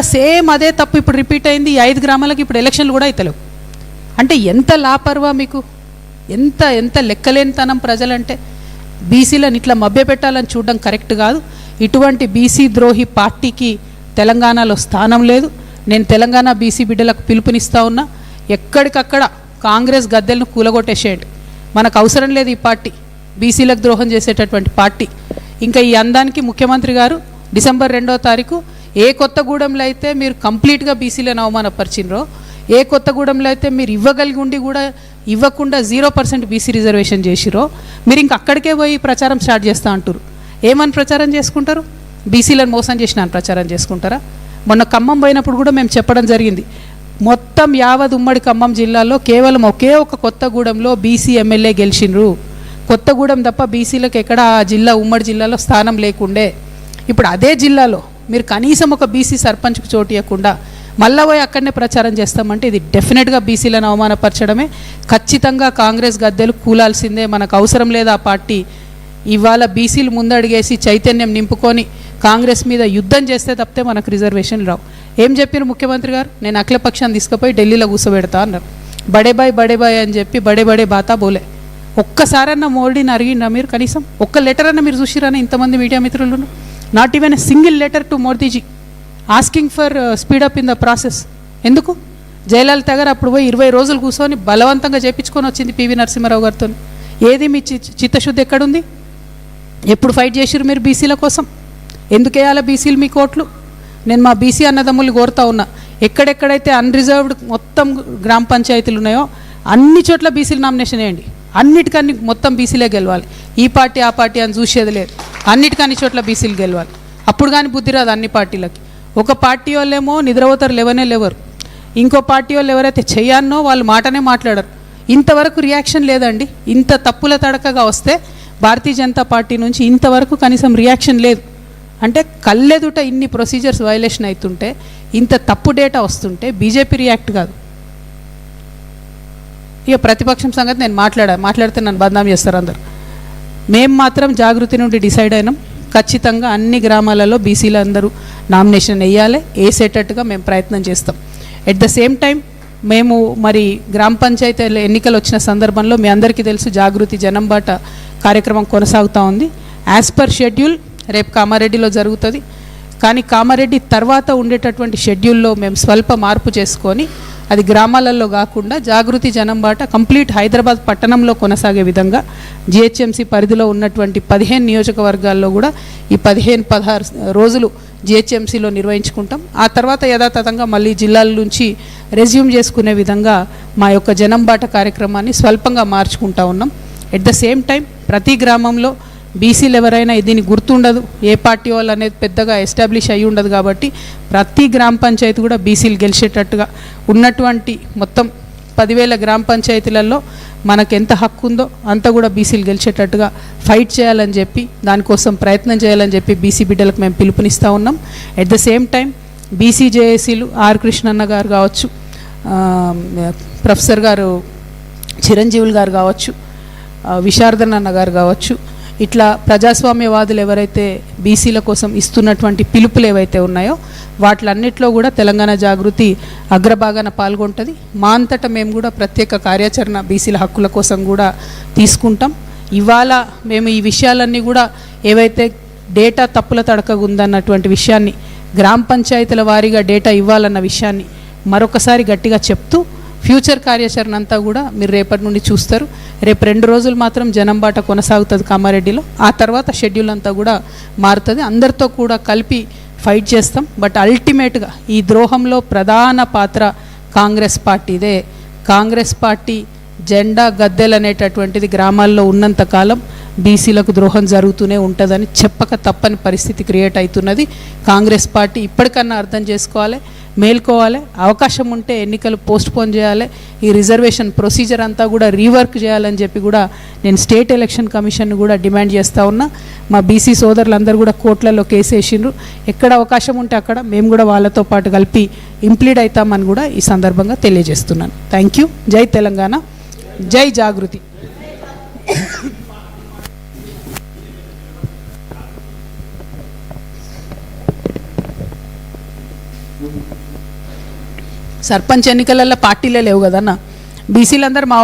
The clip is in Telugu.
సేమ్ అదే తప్పు ఇప్పుడు రిపీట్ అయింది. ఈ ఐదు గ్రామాలకు ఇప్పుడు ఎలక్షన్లు కూడా అవుతలేవు అంటే ఎంత లాపర్వా మీకు? ఎంత ఎంత లెక్కలేనితనం ప్రజలంటే? బీసీలను ఇట్లా మభ్యపెట్టాలని చూడడం కరెక్ట్ కాదు. ఇటువంటి బీసీ ద్రోహి పార్టీకి తెలంగాణలో స్థానం లేదు. నేను తెలంగాణ బీసీ బిడ్డలకు పిలుపునిస్తా ఉన్నా. ఎక్కడికక్కడ కాంగ్రెస్ గద్దెలను కూలగొట్టేసేయండి. మనకు అవసరం లేదు ఈ పార్టీ. బీసీలకు ద్రోహం చేసేటటువంటి పార్టీ. ఇంకా ఈ అందానికి ముఖ్యమంత్రి గారు డిసెంబర్ రెండో తారీఖు ఏ కొత్తగూడెంలో అయితే మీరు కంప్లీట్గా బీసీలను అవమానపరిచినరో ఏ కొత్తగూడెంలో అయితే మీరు ఇవ్వగలిగి ఉండి కూడా ఇవ్వకుండా జీరో పర్సెంట్ బీసీ రిజర్వేషన్ చేసిరో మీరు ఇంక అక్కడికే పోయి ప్రచారం స్టార్ట్ చేస్తా అంటారు ఏమని ప్రచారం చేసుకుంటారు? బీసీలను మోసం చేసిన అని ప్రచారం చేసుకుంటారా? మొన్న ఖమ్మం పోయినప్పుడు కూడా మేము చెప్పడం జరిగింది. మొత్తం యావత్ ఉమ్మడి ఖమ్మం జిల్లాలో కేవలం ఒకే ఒక కొత్తగూడెంలో బీసీ ఎమ్మెల్యే గెలిచిండ్రు కొత్తగూడెం తప్ప బీసీలకు ఎక్కడ ఆ జిల్లా ఉమ్మడి జిల్లాలో స్థానం లేకుండే. ఇప్పుడు అదే జిల్లాలో మీరు కనీసం ఒక బీసీ సర్పంచ్కు చోటు ఇవ్వకుండా మళ్ళా పోయి అక్కడనే ప్రచారం చేస్తామంటే ఇది డెఫినెట్గా బీసీలను అవమానపరచడమే. ఖచ్చితంగా కాంగ్రెస్ గద్దెలు కూలాల్సిందే. మనకు అవసరం లేదు ఆ పార్టీ. ఇవాళ బీసీలు ముందడిగేసి చైతన్యం నింపుకొని కాంగ్రెస్ మీద యుద్ధం చేస్తే తప్పితే మనకు రిజర్వేషన్ రావు. ఏం చెప్పారు ముఖ్యమంత్రి గారు? నేను అఖిలపక్షాన్ని తీసుకుపోయి ఢిల్లీలో కూర్చోబెడతా అన్నారు. బడే బాయ్ బడే బాయ్ అని చెప్పి బడే బడే బాతా బోలే. ఒక్కసారన్నా మోడీని అరిగిండ్రా మీరు కనీసం? ఒక్క లెటర్ అన్న మీరు చూసిరానా ఇంతమంది మీడియా మిత్రులను? Not even a single letter to Modiji asking for speed up in the process ఎందుకు? జయలలిత గారు అప్పుడు పోయి ఇరవై రోజులు కూర్చొని బలవంతంగా చేపించుకొని వచ్చింది పివి నరసింహారావు గారితో ఏది మీ చి చిత్తశుద్ధి ఎక్కడుంది? ఎప్పుడు ఫైట్ చేసిరు మీరు బీసీల కోసం? ఎందుకు వేయాలి బీసీలు మీ కోట్లు? నేను మా బీసీ అన్నదమ్ములు కోరుతా ఉన్నా. ఎక్కడెక్కడైతే అన్రిజర్వ్డ్ మొత్తం గ్రామ పంచాయతీలు ఉన్నాయో అన్ని చోట్ల బీసీలు నామినేషన్ వేయండి. అన్నిటికన్నీ మొత్తం బీసీలే గెలవాలి. ఈ పార్టీ ఆ పార్టీ అని చూసేది లేదు. అన్నిటికన్ని చోట్ల బీసీలు గెలవాలి. అప్పుడు కానీ బుద్ధి రాదు అన్ని పార్టీలకి. ఒక పార్టీ వాళ్ళేమో నిద్రపోతారు లేవనే లేవరు. ఇంకో పార్టీ వాళ్ళు ఎవరైతే చెయ్యానో వాళ్ళు మాటనే మాట్లాడరు. ఇంతవరకు రియాక్షన్ లేదండి. ఇంత తప్పుల తడకగా వస్తే భారతీయ జనతా పార్టీ నుంచి ఇంతవరకు కనీసం రియాక్షన్ లేదు. అంటే కళ్ళెదుట ఇన్ని ప్రొసీజర్స్ వైలేషన్ అవుతుంటే ఇంత తప్పు డేటా వస్తుంటే బీజేపీ రియాక్ట్ కాదు. ఇక ప్రతిపక్షం సంగతి నేను మాట్లాడా మాట్లాడితే నన్ను బదనాం చేస్తారు అందరు. మేము మాత్రం జాగృతి నుండి డిసైడ్ అయినాం. ఖచ్చితంగా అన్ని గ్రామాలలో బీసీలు అందరూ నామినేషన్ వేయాలి. వేసేటట్టుగా మేము ప్రయత్నం చేస్తాం. ఎట్ ద సేమ్ టైం మేము మరి గ్రామ పంచాయతీ ఎన్నికలు వచ్చిన సందర్భంలో మీ అందరికీ తెలుసు జాగృతి జనంబాట కార్యక్రమం కొనసాగుతూ ఉంది. యాజ్ పర్ షెడ్యూల్ రేపు కామారెడ్డిలో జరుగుతుంది. కానీ కామారెడ్డి తర్వాత ఉండేటటువంటి షెడ్యూల్లో మేము స్వల్ప మార్పు చేసుకొని అది గ్రామాలలో కాకుండా జాగృతి జనం బాట కంప్లీట్ హైదరాబాద్ పట్టణంలో కొనసాగే విధంగా జిహెచ్ఎంసీ పరిధిలో ఉన్నటువంటి పదిహేను నియోజకవర్గాల్లో కూడా ఈ పదిహేను పదహారు రోజులు జిహెచ్ఎంసీలో నిర్వహించుకుంటాం. ఆ తర్వాత యథాతథంగా మళ్ళీ జిల్లాల నుంచి రెజ్యూమ్ చేసుకునే విధంగా మా యొక్క జనం బాట కార్యక్రమాన్ని స్వల్పంగా మార్చుకుంటా ఉన్నాం. ఎట్ ద సేమ్ టైం ప్రతి గ్రామంలో బీసీలు ఎవరైనా దీనికి గుర్తుండదు. ఏ పార్టీ వాళ్ళు అనేది పెద్దగా ఎస్టాబ్లిష్ అయ్యి ఉండదు కాబట్టి ప్రతి గ్రామ పంచాయతీ కూడా బీసీలు గెలిచేటట్టుగా ఉన్నటువంటి మొత్తం పదివేల గ్రామ పంచాయతీలలో మనకు ఎంత హక్కు ఉందో అంత కూడా బీసీలు గెలిచేటట్టుగా ఫైట్ చేయాలని చెప్పి దానికోసం ప్రయత్నం చేయాలని చెప్పి బీసీ బిడ్డలకు మేము పిలుపునిస్తూ ఉన్నాం. At the same time BC జేఏసీలు are Krishnanna గారు కావచ్చు ప్రొఫెసర్ గారు చిరంజీవులు గారు కావచ్చు ఆ, విశారదన్ అన్న గారు కావచ్చు ఇట్లా ప్రజాస్వామ్యవాదులు ఎవరైతే బీసీల కోసం ఇస్తున్నటువంటి పిలుపులు ఏవైతే ఉన్నాయో వాటిలన్నిట్లో కూడా తెలంగాణ జాగృతి అగ్రభాగాన పాల్గొంటుంది. మా అంతటా మేము కూడా ప్రత్యేక కార్యాచరణ బీసీల హక్కుల కోసం కూడా తీసుకుంటాం. ఇవాళ మేము ఈ విషయాలన్నీ కూడా ఏవైతే డేటా తప్పుల తడకగా ఉందన్నటువంటి విషయాన్ని గ్రామ పంచాయతీల వారీగా డేటా ఇవ్వాలన్న విషయాన్ని మరొకసారి గట్టిగా చెప్తూ ఫ్యూచర్ కార్యాచరణ అంతా కూడా మీరు రేపటి నుండి చూస్తారు. రేపు రెండు రోజులు మాత్రం జనం బాట కొనసాగుతుంది కామారెడ్డిలో. ఆ తర్వాత షెడ్యూల్ అంతా కూడా మారుతుంది. అందరితో కూడా కలిపి ఫైట్ చేస్తాం. బట్ అల్టిమేట్గా ఈ ద్రోహంలో ప్రధాన పాత్ర కాంగ్రెస్ పార్టీదే. కాంగ్రెస్ పార్టీ జెండా గద్దెలు అనేటటువంటిది గ్రామాల్లో ఉన్నంతకాలం బీసీలకు ద్రోహం జరుగుతూనే ఉంటుందని చెప్పక తప్పని పరిస్థితి క్రియేట్ అవుతున్నది. కాంగ్రెస్ పార్టీ ఇప్పటికన్నా అర్థం చేసుకోవాలి. మేల్కోవాలి. అవకాశం ఉంటే ఎన్నికలు పోస్ట్పోన్ చేయాలి. ఈ రిజర్వేషన్ ప్రొసీజర్ అంతా కూడా రీవర్క్ చేయాలని చెప్పి కూడా నేను స్టేట్ ఎలక్షన్ కమిషన్ కూడా డిమాండ్ చేస్తూ ఉన్నా. మా బీసీ సోదరులందరూ కూడా కోర్టులలో కేసు వేసిండ్రు ఎక్కడ అవకాశం ఉంటే అక్కడ మేము కూడా వాళ్ళతో పాటు కలిపి ఇంప్లీడ్ అవుతామని కూడా ఈ సందర్భంగా తెలియజేస్తున్నాను. థ్యాంక్ యూ జై తెలంగాణ. జై జాగృతి. సర్పంచ్ ఎన్నికలలో పార్టీలే లేవు కదన్న. బీసీలందరూ మా